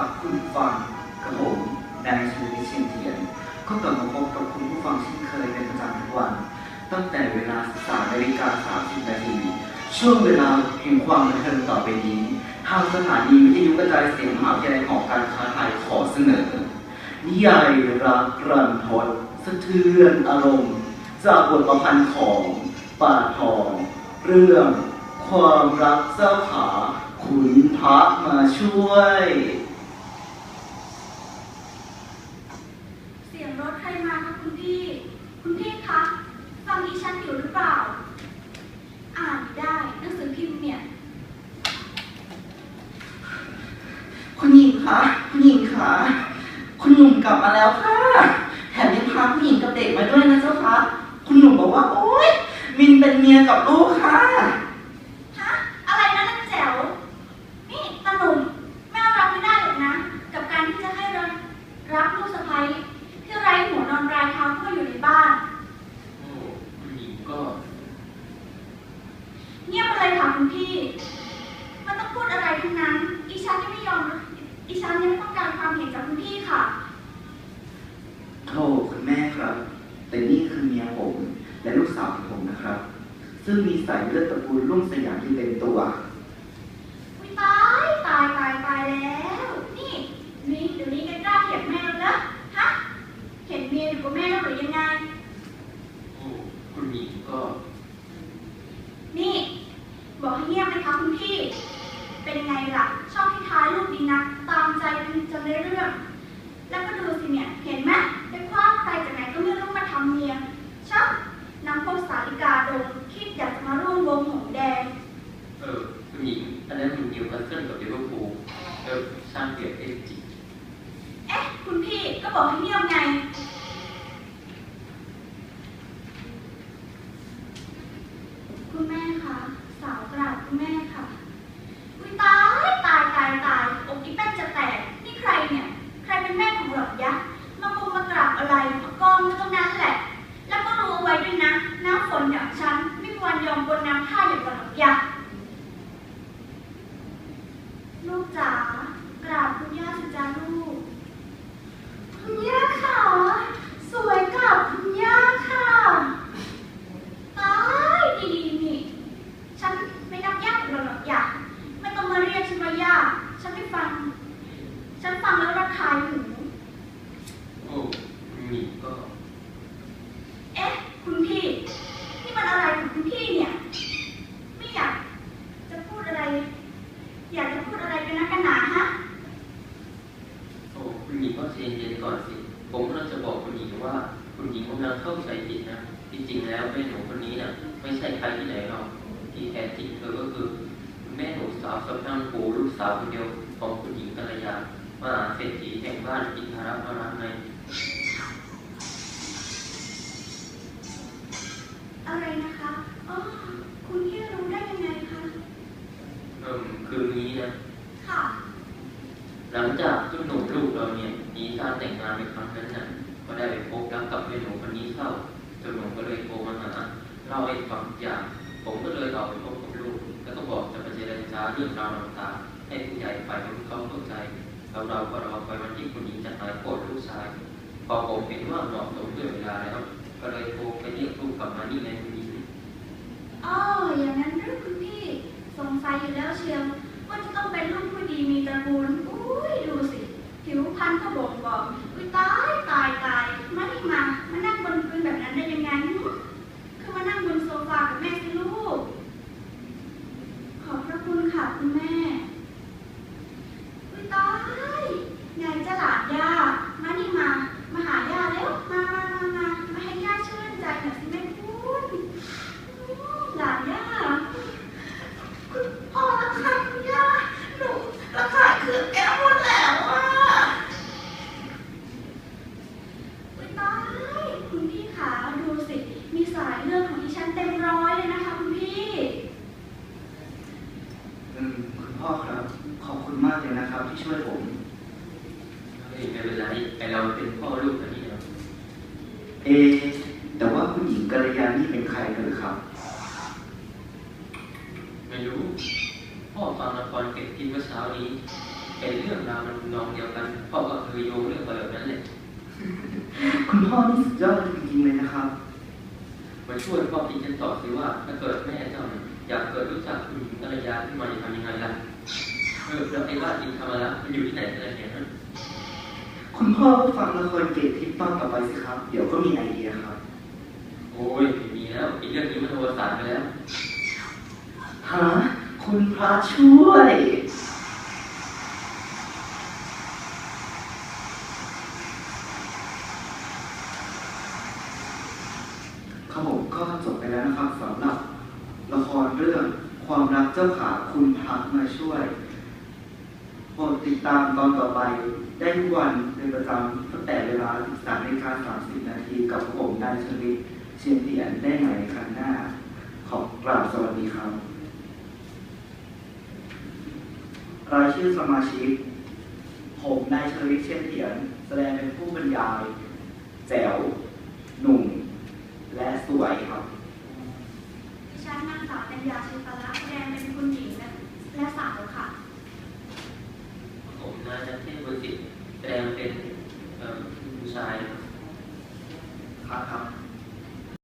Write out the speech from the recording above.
ครับคุณฟังกับผมนายชูวิเชียงเทียน ก็กลับมาพบกับคุณผู้ฟังเช่นเคยเป็นประจำทุกวัน ตั้งแต่เวลา3นาฬิกา30นาทีช่วงเวลาแห่งความบันเทิงต่อไปนี้ ทางสถานีวิทยุกระจายเสียงมหาวิทยาลัยหอการค้าไทยขอเสนอ นิยายรักรันทดสะเทือนอารมณ์ จากบทประพันธ์ของป่าทอง เรื่องความรักเจ้าขาขุนพระมาช่วยงรถใครมาคะคุณพี่ คุณพี่คะฟังดิฉันอยู่หรือเปล่า อ่านได้หนังสือพิมพ์เนี่ย คุณหญิงคะคุณหญิงคะคุณหนุ่มกลับมาแล้วค่ะแถมยังพาผู้หญิงกับเด็กมาด้วยนะเจ้าคะคุณหนุ่มบอกว่าโอ๊ยมินเป็นเมียกับลูกค่ะ ฮะ อะไรนะนักแจ๋ว นี่ตาหนุ่มแม่รับไม่ได้หรอกนะ กับการที่จะให้รับรับลูกสะใภ้ที่ไร้หัวนอนปลายเท้าเข้ามาอยู่ในบ้าน โอ้คุณหญิงก็ เงียบไปเลยค่ะคุณพี่ มันต้องพูดอะไรทั้งนั้น อีฉันยังไม่ยอม อีฉันยังไม่ต้องการความเห็นจากคุณพี่ค่ะโทษคุณแม่ครับ แต่นี่คือเมียผม และลูกสาวของผมนะครับ ซึ่งมีสายเลือดตระกูลรุ่งสยามที่เต็มตัว อุ้ยตายตายตายตายแล้ว นี่นี่เดี๋ยวนี้แกกล้าเถียงแม่แล้วนะฮะเห็นเมียอยู่กับแม่แล้วหรือยังไง โอ้คุณหญิงก็ นี่ บอกให้เงียบนะคะคุณพี่ เป็นยังไงล่ะ ชอบที่ท้ายลูกดีนักตามใจ เป็นจนได้เรื่อง แล้วก็ดูสิเนี่ย เห็นไหมไปคว้าใครจากไหนก็ไม่รู้มาทำเมียชอบนำพวกสาลิกาดงคิดอยากจะมาร่วมวงหงส์แดง เออคุณหญิงอันนั้นมันนิวคาสเซิลกับลิเวอร์พูลเออช่างเปรียบเองจริงเอ๊ะ คุณพี่ก็บอกให้เงียบไง คุณแม่คะสาวกราบคุณแม่ค่ะ อุ้ยตายตายตายตายอกอีแป้นจะแตก นี่ใครเนี่ย ใครเป็นแม่ของหลอดยักษ์มาคุมมากราบอะไรมากองอยู่ตรงนั้นแหละ แล้วก็รู้เอาไว้ด้วยนะ น้ำฝนอย่างฉัน ไม่มีวันยอมบนน้ำท่าอย่างกับหลอดยักษ์ ลูกจ๋ากราบคุณย่าสิจ้าลูก คุณย่าค่ะ สวยกับคุณย่าค่ะ ตายดีๆนี่ ฉันไม่นับย่าหรอกหรอกอย่าไม่ต้องมาเรียกฉันว่าย่า ฉันไม่ฟัง ฉันฟังแล้วระคายหู โอ้คุณหญิงก็ เอ๊ะ คุณพี่ นี่มันอะไรของคุณพี่เนี่ย ไม่อยากจะพูดอะไร อยากจะพูดอะไรกันนะกันหนาฮะ โอ้คุณหญิงก็ ใจเย็นๆก่อนสิ ผมกำลังจะบอกคุณหญิงว่า คุณหญิงกำลังเข้าใจผิดนะ จริงๆแล้วแม่หนูคนนี้น่ะไม่ใช่ใครที่ไหนหรอกที่แท้จริงเธอก็คือคุณแม่หนูสาวสะพรังปูลูกสาวคนเดียวของคุณหญิงกัลยามา เศรษฐีแห่งบ้านอินทรพรามในอะไรนะคะอ๋อคุณพี่รู้ได้ยังไงคะเอิ่มคืนนี้นะ ค่ะ หลังจากเจ้าหนุ่มลูก เราเนี่ยหนีการแต่งงานในครั้งนั้นน่ะก็ได้ไปพบรักกับแม่หนูคนนี้เข้าจ้าหนุ่มก็เลยโทรมาหาเล่าให้ฟังอย่าง ผมก็เลยออกไปพบกับลูกแล้วก็บอกจะไปเจรจาเรื่องราวต่างๆให้ผู้ใหญ่ฝ่ายนู้นเขาเข้าใจแล้วเราก็รอคอยวันที่คุณหญิงจะหายโกรธลูกชายพอผมเห็นว่าเหมาะสมด้วยเวลาแล้วก็เลยโทรไปเรียกลูกกลับมานี่ไงคุณหญิงอ๋ออย่างนั้นหรือคุณพี่สงสัยอยู่แล้วเชียวว่าจะต้องเป็นลูกผู้ดีมีตระกูล อุ้ยดูสิ ผิวพรรณก็บ่งบอกอุ้ยตายตายตายมานี่มา มานั่งบนพื้นแบบนั้นได้ยังไงหึคือมานั่งบนโซฟากับแม่สิลูก ขอบพระ คุณค่ะคุณแม่ คุณตาย ไงจะหลานย่ามานี่มา มาหาย่าแล้ว มามามามามาให้ย่าชื่นใจหน่อยสิแม่คุณหลานย่า คุณพ่อละค่ะคุณย่า หนูละค่ะคือแก้วหมดแล้วอะ อุ้ยตาย คุณพี่ขาดูสิ มีสายเลือดของดิฉันเต็มร้อยเลยนะคะคุณพี่ อืมคุณพ่อครับ ขอบคุณมากเลยนะครับ ที่ ช่วยผมเฮ้ยไม่เป็นไรไอเราเป็นพ่อลูกกันนี่เนาะเอะแต่ว่าคุณหญิงกัลยานี่เป็นใครกันหรือครับ ไม่รู้ พ่อฟังละครเก็บกินเมื่อเช้านี้เห็นเรื่องราวมันนองเดียวกัน พ่อก็เคยโยงเรื่องไปแบบนั้นแหละคุณพ่อนี่สุดยอดจริงๆเลยนะครับ มาช่วยพ่อคิดกันต่อสิว่าถ้าเกิดแม่เจ้าเนี่ยอยากเกิดรู้จักคุณหญิงกัลยาขึ้นมาจะทำยังไงล่ะ เออแล้วไอ้บ้านอินทรละมันอยู่ที่ไหนกันเนี่ยฮะคุณพ่อก็ฟังละครเกตทิพย์ตอนต่อไปสิครับ เดี๋ยวก็มีไอเดียครับ โอ้ยไม่มีแล้วอีกเรื่องนี้มันโทรสารไปแล้วฮะคุณพระช่วยครับผมก็จบไปแล้วนะครับสำหรับละครเรื่องความรักเจ้าขาคุณพักมาช่วย โปรดติดตามตอนต่อไป ได้ทุกวันเป็นประจำตั้งแต่เวลา 13นาฬิกา30 นาทีกับผมนายชลิตเชียนเตียนได้ใหม่ครั้งหน้า ขอกราบสวัสดีครับรายชื่อสมาชิก ผมนายชลิตเชียนเถียน แสดงเป็นผู้บรรยาย แจ๋ว หนุ่ม และสวยครับ